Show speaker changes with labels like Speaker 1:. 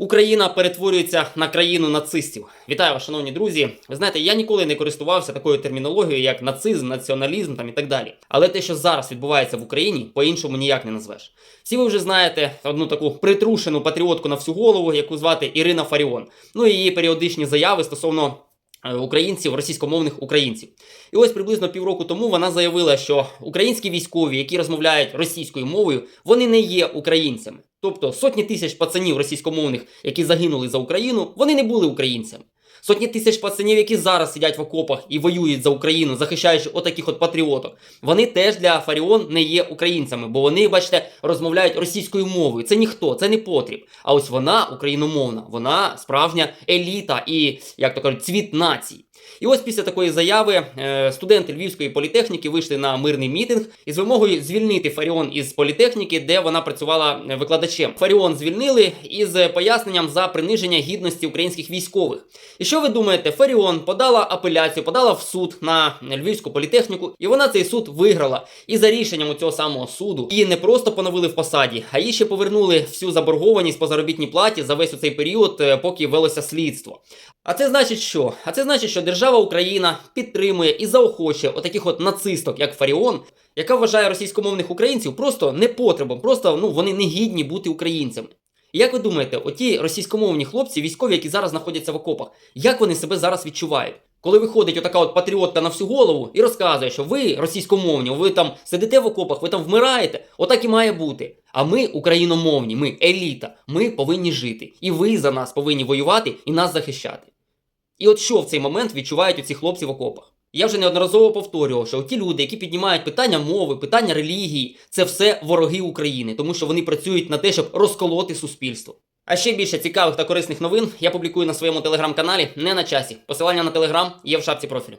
Speaker 1: Україна перетворюється на країну нацистів. Вітаю вас, шановні друзі. Ви знаєте, я ніколи не користувався такою термінологією, як нацизм, націоналізм там і так далі. Але те, що зараз відбувається в Україні, по-іншому ніяк не назвеш. Всі ви вже знаєте одну таку притрушену патріотку на всю голову, яку звати Ірина Фаріон. Ну і її періодичні заяви стосовно українців, російськомовних українців. І ось приблизно півроку тому вона заявила, що українські військові, які розмовляють російською мовою, вони не є українцями. Тобто сотні тисяч пацанів російськомовних, які загинули за Україну, вони не були українцями. Сотні тисяч пацанів, які зараз сидять в окопах і воюють за Україну, захищаючи отаких от патріоток, вони теж для Фаріон не є українцями, бо вони, бачите, розмовляють російською мовою. Це ніхто, це не потріб. А ось вона україномовна, вона справжня еліта і, як то кажуть, цвіт нації. І ось після такої заяви е, студенти Львівської політехніки вийшли на мирний мітинг із вимогою звільнити Фаріон із політехніки, де вона працювала е, викладачем. Фаріон звільнили із поясненням за приниження гідності українських військових. І що ви думаєте? Фаріон подала апеляцію, подала в суд на Львівську політехніку, і вона цей суд виграла. І за рішенням у цього самого суду її не просто поновили в посаді, а їй ще повернули всю заборгованість по заробітній платі за весь цей період, е, поки велося слідство. А це значить що? А це значить, що держава Україна підтримує і заохочує отаких от нацисток, як Фаріон, яка вважає російськомовних українців просто непотребом, просто ну вони не гідні бути українцями. І як ви думаєте, оті російськомовні хлопці, військові, які зараз знаходяться в окопах, як вони себе зараз відчувають? Коли виходить отака от патріотка на всю голову і розказує, що ви російськомовні, ви там сидите в окопах, ви там вмираєте, отак і має бути. А ми україномовні, ми еліта, ми повинні жити. І ви за нас повинні воювати і нас захищати. І от що в цей момент відчувають оці хлопці в окопах? Я вже неодноразово повторював, що ті люди, які піднімають питання мови, питання релігії, це все вороги України, тому що вони працюють на те, щоб розколоти суспільство. А ще більше цікавих та корисних новин я публікую на своєму телеграм-каналі не на часі. Посилання на телеграм є в шапці профілю.